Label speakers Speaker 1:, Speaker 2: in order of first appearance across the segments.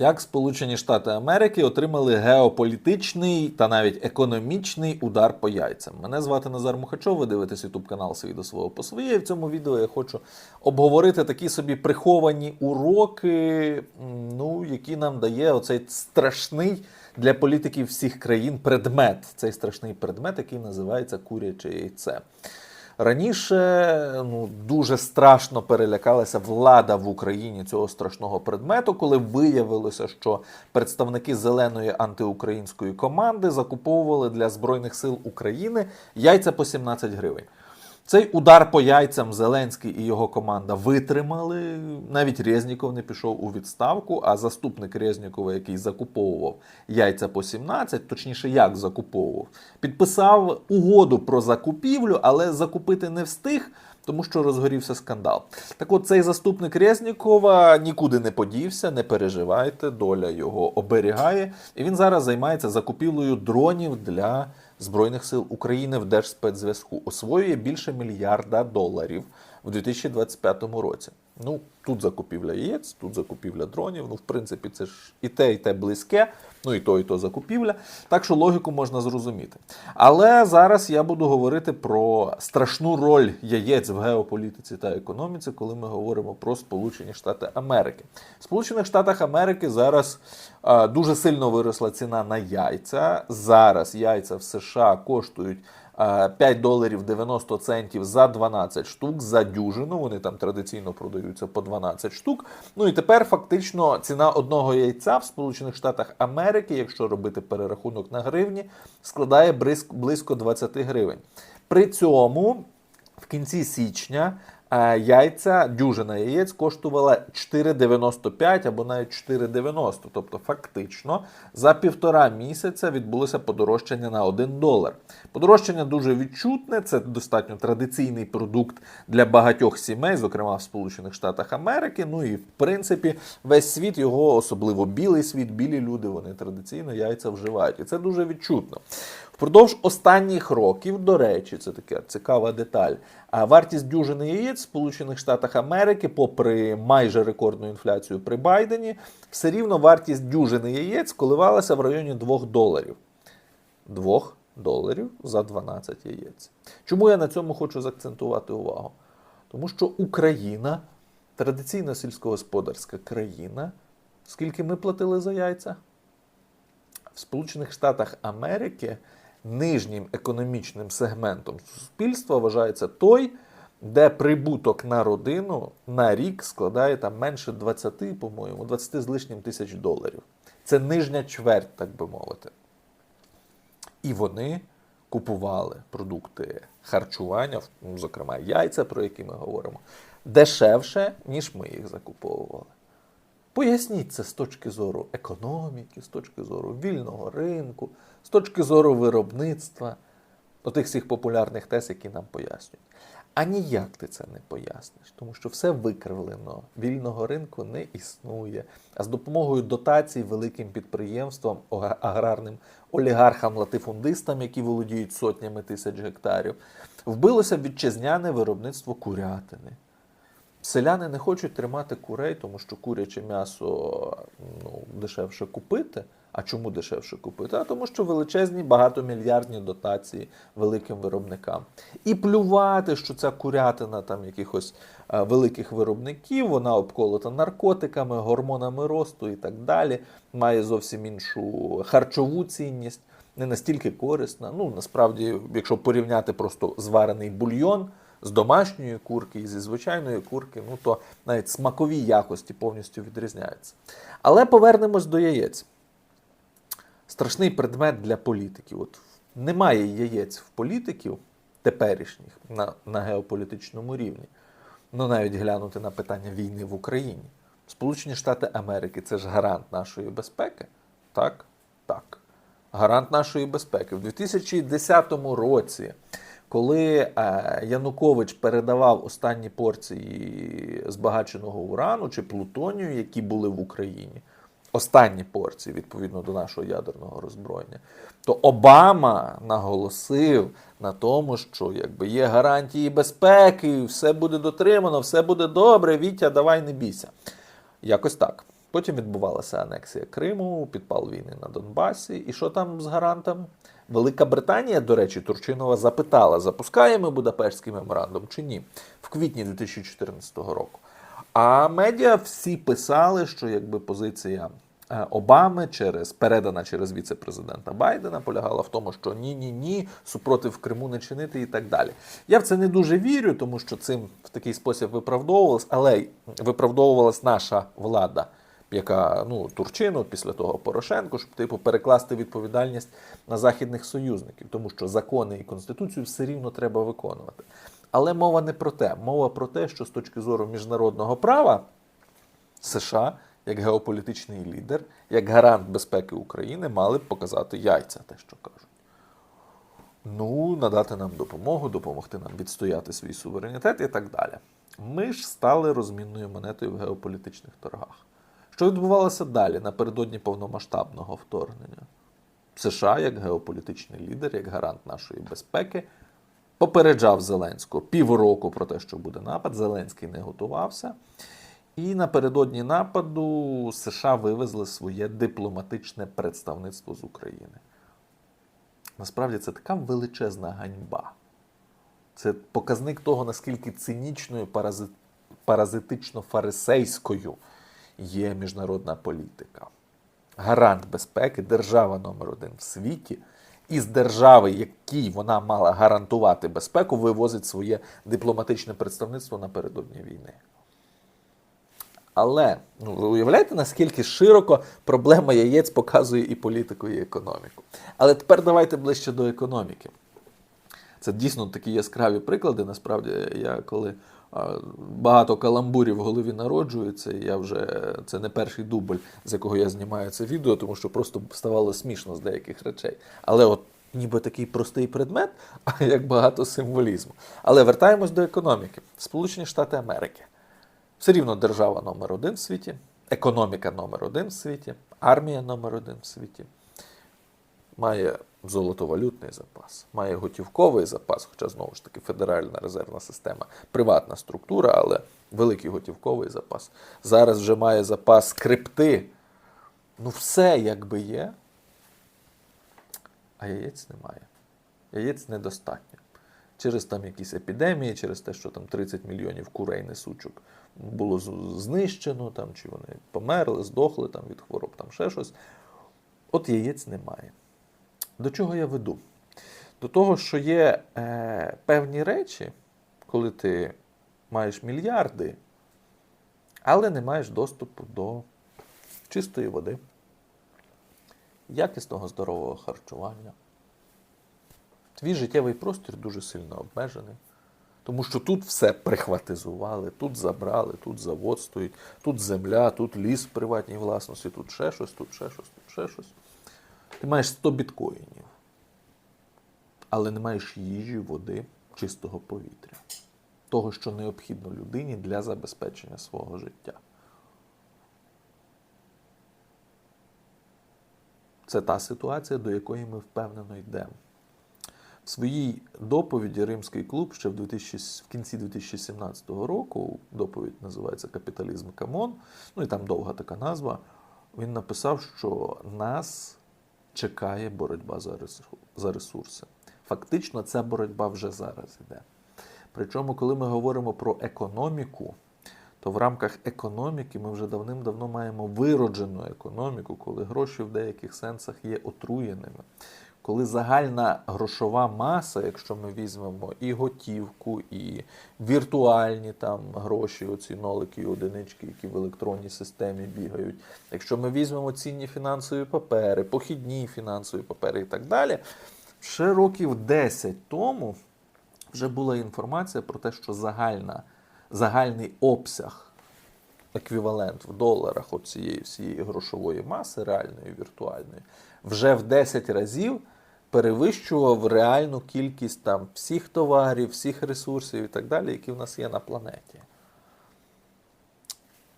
Speaker 1: Як Сполучені Штати Америки отримали геополітичний та навіть економічний удар по яйцям. Мене звати Назар Мухачов. Ви дивитесь ютуб канал свій до свого по своє. В цьому відео я хочу обговорити такі собі приховані уроки, ну, які нам дає оцей страшний для політиків всіх країн предмет. Цей страшний предмет, який називається куряче яйце. Раніше ну дуже страшно перелякалася влада в Україні цього страшного предмету, коли виявилося, що представники зеленої антиукраїнської команди закуповували для збройних сил України яйця по 17 гривень. Цей удар по яйцям Зеленський і його команда витримали. Навіть Резніков не пішов у відставку, а заступник Резнікова, який закуповував яйця по 17, точніше, як закуповував, підписав угоду про закупівлю, але закупити не встиг. Тому що розгорівся скандал. Так от цей заступник Резнікова нікуди не подівся, не переживайте, доля його оберігає. І він зараз займається закупівлею дронів для Збройних сил України в Держспецзв'язку. Освоює більше мільярда доларів в 2025 році. Ну, тут закупівля яєць, тут закупівля дронів. Ну, в принципі, це ж і те, і те близьке, ну і то, і то закупівля. Так що логіку можна зрозуміти. Але зараз я буду говорити про страшну роль яєць в геополітиці та економіці, коли ми говоримо про Сполучені Штати Америки. В Сполучених Штатах Америки зараз е, дуже сильно виросла ціна на яйця. Зараз яйця в США коштують. Е, 5 доларів 90 центів за 12 штук за дюжину. Вони там традиційно продаються по 12 штук. Ну і тепер фактично ціна одного яйця в Сполучених Штатах Америки, якщо робити перерахунок на гривні, складає близько 20 гривень. При цьому в кінці січня е, яйця, дюжина яєць коштувала 4,95 або навіть 4,90. Тобто, фактично, за півтора місяця відбулося подорожчання на 1 долар. Подорожчання дуже відчутне, це достатньо традиційний продукт для багатьох сімей, зокрема в Сполучених Штатах Америки. Ну і в принципі, весь світ його, особливо білий світ, білі люди, вони традиційно яйця вживають. І це дуже відчутно. Впродовж останніх років, до речі, це така цікава деталь. А вартість дюжини яєць в Сполучених Штатах Америки, попри майже рекордну інфляцію при Байдені, все рівно вартість дюжини яєць коливалася в районі 2 доларів. 2 доларів за 12 яєць. Чому я на цьому хочу заакцентувати увагу? Тому що Україна традиційна сільськогосподарська країна. Скільки ми платили за яйця? В Сполучених Штатах Америки нижнім економічним сегментом суспільства вважається той, де прибуток на родину на рік складає там менше 20, по-моєму, 20 з лишнім тисяч доларів. Це нижня чверть, так би мовити. І вони купували продукти харчування, ну, зокрема яйця, про які ми говоримо, дешевше, ніж ми їх закуповували. Поясніть це з точки зору економіки, з точки зору вільного ринку, з точки зору виробництва, отих всіх популярних тез, які нам пояснюють. А ніяк ти це не поясниш, тому що все викривлено. Вільного ринку не існує. А з допомогою дотацій великим підприємствам, аграрним олігархам, латифундистам, які володіють сотнями тисяч гектарів, вбилося вітчизняне виробництво курятини. Селяни не хочуть тримати курей, тому що куряче м'ясо ну, дешевше купити. А чому дешевше купити? А тому, що величезні багатомільярдні дотації великим виробникам. І плювати, що ця курятина там якихось е, великих виробників, вона обколота наркотиками, гормонами росту і так далі, має зовсім іншу харчову цінність, не настільки корисна. Ну, насправді, якщо порівняти просто зварений бульйон з домашньої курки і зі звичайної курки, ну то навіть смакові якості повністю відрізняються. Але повернемось до яєць. Страшний предмет для політиків. От немає яєць в політиків теперішніх на, на геополітичному рівні. Ну навіть глянути на питання війни в Україні. Сполучені Штати Америки це ж гарант нашої безпеки. Так? Так. Гарант нашої безпеки. В 2010 році, коли е, Янукович передавав останні порції збагаченого урану чи плутонію, які були в Україні, останні порції відповідно до нашого ядерного роззброєння, то Обама наголосив на тому, що якби є гарантії безпеки, все буде дотримано, все буде добре. Вітя, давай не бійся. Якось так. Потім відбувалася анексія Криму, підпал війни на Донбасі. І що там з гарантом? Велика Британія, до речі, Турчинова запитала, запускаємо Будапештський меморандум чи ні в квітні 2014 року. А медіа всі писали, що якби позиція е, Обами через передана через віце-президента Байдена полягала в тому, що ні, ні, ні, супротив Криму не чинити і так далі. Я в це не дуже вірю, тому що цим в такий спосіб виправдовувалась, але виправдовувалась наша влада, яка ну Турчину після того Порошенко, щоб типу перекласти відповідальність на західних союзників, тому що закони і конституцію все рівно треба виконувати. Але мова не про те. Мова про те, що з точки зору міжнародного права США, як геополітичний лідер, як гарант безпеки України, мали б показати яйця, те, що кажуть. Ну, надати нам допомогу, допомогти нам відстояти свій суверенітет і так далі. Ми ж стали розмінною монетою в геополітичних торгах. Що відбувалося далі напередодні повномасштабного вторгнення? США, як геополітичний лідер, як гарант нашої безпеки, попереджав Зеленського півроку про те, що буде напад. Зеленський не готувався. І напередодні нападу США вивезли своє дипломатичне представництво з України. Насправді це така величезна ганьба. Це показник того, наскільки цинічною, парази- паразитично-фарисейською є міжнародна політика. Гарант безпеки, держава номер один в світі, із держави, якій вона мала гарантувати безпеку, вивозить своє дипломатичне представництво напередодні війни. Але ну, ви уявляєте, наскільки широко проблема яєць показує і політику, і економіку. Але тепер давайте ближче до економіки. Це дійсно такі яскраві приклади. Насправді, я коли багато каламбурів в голові народжується, і я вже це не перший дубль, з якого я знімаю це відео, тому що просто ставало смішно з деяких речей. Але от ніби такий простий предмет, а як багато символізму. Але вертаємось до економіки. Сполучені Штати Америки. Все рівно держава номер один в світі, економіка номер один в світі, армія номер один в світі. Має золотовалютний запас, має готівковий запас, хоча знову ж таки Федеральна резервна система, приватна структура, але великий готівковий запас. Зараз вже має запас крипти. Ну, все якби є, а яєць немає. Яєць недостатньо. Через там якісь епідемії, через те, що там 30 мільйонів курей несучок було знищено, там, чи вони померли, здохли там, від хвороб, там ще щось. От яєць немає. До чого я веду? До того, що є е, певні речі, коли ти маєш мільярди, але не маєш доступу до чистої води, якісного здорового харчування. Твій життєвий простір дуже сильно обмежений. Тому що тут все прихватизували, тут забрали, тут завод стоїть, тут земля, тут ліс в приватній власності, тут ще щось, тут ще щось, тут ще щось. Ти маєш 100 біткоїнів, але не маєш їжі, води, чистого повітря. Того, що необхідно людині для забезпечення свого життя. Це та ситуація, до якої ми впевнено йдемо. В своїй доповіді Римський клуб ще в, 2000, в кінці 2017 року, доповідь називається Капіталізм Камон, ну і там довга така назва. Він написав, що нас чекає боротьба за ресурси. Фактично, ця боротьба вже зараз йде. Причому, коли ми говоримо про економіку, то в рамках економіки ми вже давним-давно маємо вироджену економіку, коли гроші в деяких сенсах є отруєними. Коли загальна грошова маса, якщо ми візьмемо і готівку, і віртуальні там гроші, оці нолики одинички, які в електронній системі бігають, якщо ми візьмемо цінні фінансові папери, похідні фінансові папери і так далі, ще років 10 тому вже була інформація про те, що загальна, загальний обсяг, еквівалент в доларах от цієї всієї грошової маси, реальної віртуальної, вже в 10 разів перевищував реальну кількість там всіх товарів, всіх ресурсів і так далі, які в нас є на планеті.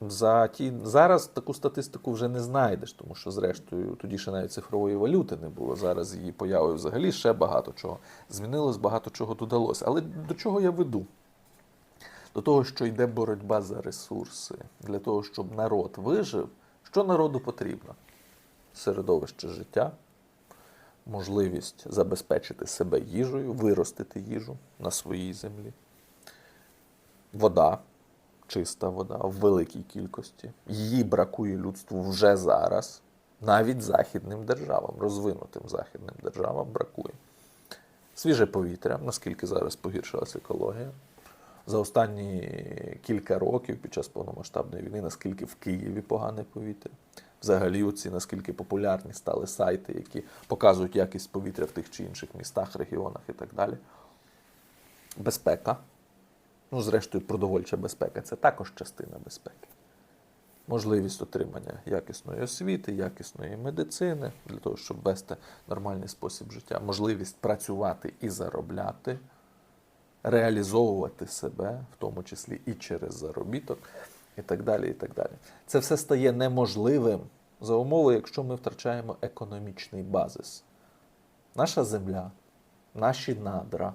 Speaker 1: За ті... Зараз таку статистику вже не знайдеш, тому що, зрештою, тоді ще навіть цифрової валюти не було. Зараз її появою взагалі ще багато чого змінилось, багато чого додалося. Але до чого я веду? До того, що йде боротьба за ресурси, для того, щоб народ вижив, Що народу потрібно? Середовище життя, можливість забезпечити себе їжею, виростити їжу на своїй землі, вода, чиста вода в великій кількості. Її бракує людству вже зараз. Навіть західним державам, розвинутим західним державам бракує. Свіже повітря, наскільки зараз погіршилася екологія. За останні кілька років під час повномасштабної війни, наскільки в Києві погане повітря. Взагалі, оці наскільки популярні стали сайти, які показують якість повітря в тих чи інших містах, регіонах і так далі. Безпека. Ну, зрештою, продовольча безпека це також частина безпеки. Можливість отримання якісної освіти, якісної медицини для того, щоб вести нормальний спосіб життя, можливість працювати і заробляти, реалізовувати себе, в тому числі і через заробіток, і так далі. і так далі. Це все стає неможливим за умови, якщо ми втрачаємо економічний базис. Наша земля, наші надра,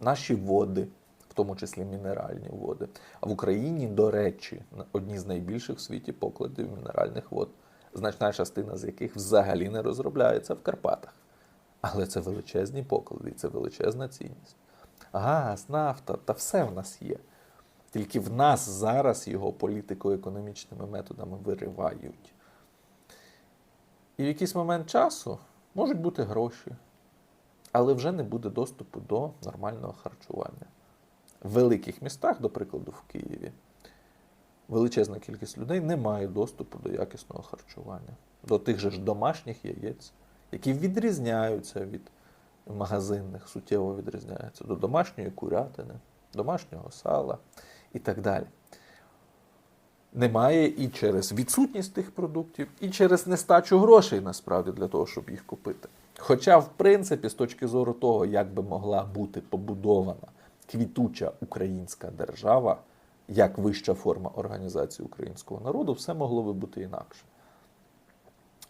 Speaker 1: наші води, в тому числі мінеральні води. А в Україні, до речі, одні з найбільших в світі покладів мінеральних вод, значна частина з яких взагалі не розробляється в Карпатах. Але це величезні поклади, це величезна цінність. Газ, нафта, та все в нас є. Тільки в нас зараз його політико-економічними методами виривають. І в якийсь момент часу можуть бути гроші, але вже не буде доступу до нормального харчування. В великих містах, до прикладу, в Києві, величезна кількість людей не має доступу до якісного харчування, до тих же ж домашніх яєць, які відрізняються від магазинних, суттєво відрізняються до домашньої курятини, домашнього сала і так далі. Немає і через відсутність тих продуктів, і через нестачу грошей насправді для того, щоб їх купити. Хоча, в принципі, з точки зору того, як би могла бути побудована квітуча українська держава, як вища форма організації українського народу, все могло би бути інакше.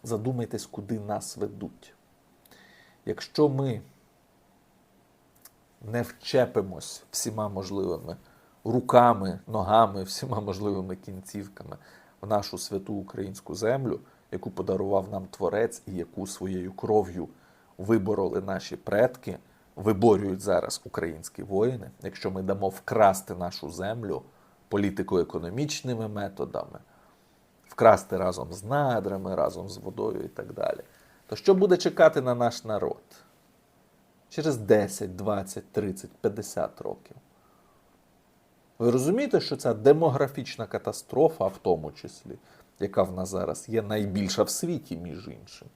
Speaker 1: Задумайтесь, куди нас ведуть. Якщо ми не вчепимось всіма можливими руками, ногами, всіма можливими кінцівками в нашу святу українську землю, яку подарував нам Творець і яку своєю кров'ю вибороли наші предки, виборюють зараз українські воїни. Якщо ми дамо вкрасти нашу землю політико-економічними методами, вкрасти разом з надрами, разом з водою і так далі, то що буде чекати на наш народ? Через 10, 20, 30, 50 років. Ви розумієте, що ця демографічна катастрофа, в тому числі, яка в нас зараз є найбільша в світі, між іншим,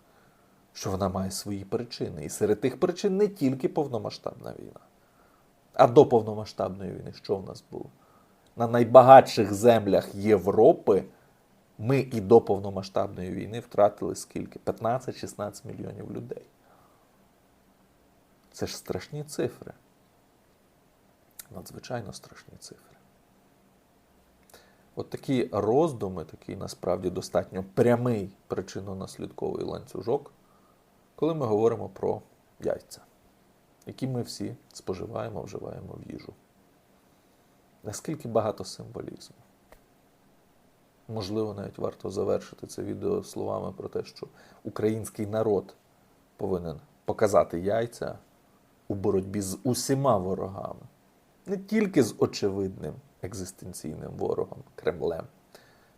Speaker 1: що вона має свої причини. І серед тих причин не тільки повномасштабна війна. А до повномасштабної війни що в нас було? На найбагатших землях Європи ми і до повномасштабної війни втратили скільки? 15-16 мільйонів людей. Це ж страшні цифри. Надзвичайно страшні цифри. От такі роздуми, такий насправді достатньо прямий причинно-наслідковий ланцюжок, коли ми говоримо про яйця, які ми всі споживаємо, вживаємо в їжу. Наскільки багато символізму? Можливо, навіть варто завершити це відео словами про те, що український народ повинен показати яйця у боротьбі з усіма ворогами, не тільки з очевидним екзистенційним ворогом Кремлем,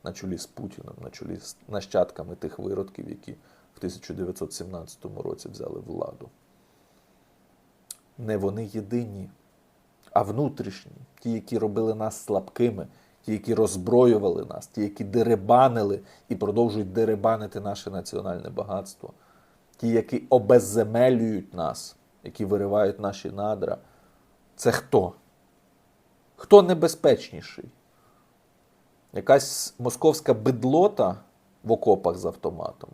Speaker 1: на чолі з Путіним, на чолі з нащадками тих виродків, які в 1917 році взяли владу. Не вони єдині, а внутрішні, ті, які робили нас слабкими, ті, які роззброювали нас, ті, які деребанили і продовжують деребанити наше національне багатство, ті, які обезземелюють нас, які виривають наші надра. Це хто? Хто небезпечніший? Якась московська бедлота в окопах з автоматом?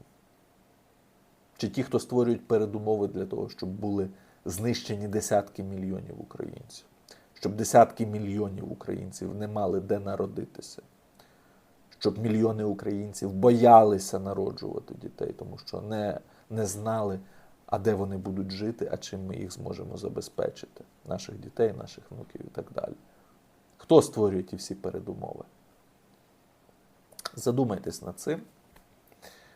Speaker 1: Чи ті, хто створюють передумови для того, щоб були знищені десятки мільйонів українців? Щоб десятки мільйонів українців не мали де народитися? Щоб мільйони українців боялися народжувати дітей, тому що не, не знали, а де вони будуть жити, а чим ми їх зможемо забезпечити, наших дітей, наших внуків і так далі. Хто створює ті всі передумови? Задумайтесь над цим.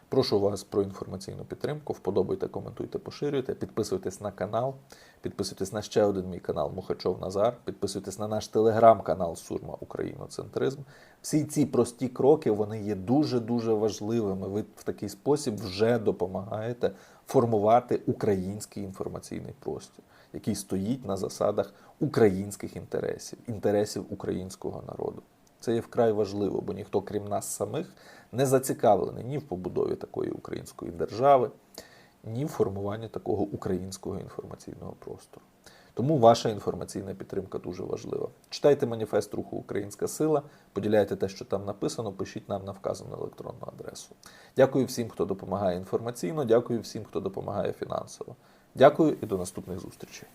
Speaker 1: Прошу вас про інформаційну підтримку. Вподобайте, коментуйте, поширюйте. Підписуйтесь на канал, підписуйтесь на ще один мій канал Мухачов Назар. Підписуйтесь на наш телеграм-канал Сурма Україноцентризм. Всі ці прості кроки вони є дуже дуже важливими. Ви в такий спосіб вже допомагаєте формувати український інформаційний простір, який стоїть на засадах українських інтересів, інтересів українського народу. Це є вкрай важливо, бо ніхто, крім нас самих, не зацікавлений ні в побудові такої української держави, ні в формуванні такого українського інформаційного простору. Тому ваша інформаційна підтримка дуже важлива. Читайте маніфест руху Українська сила, поділяйте те, що там написано, пишіть нам на вказану електронну адресу. Дякую всім, хто допомагає інформаційно, дякую всім, хто допомагає фінансово. Дякую і до наступних зустрічей.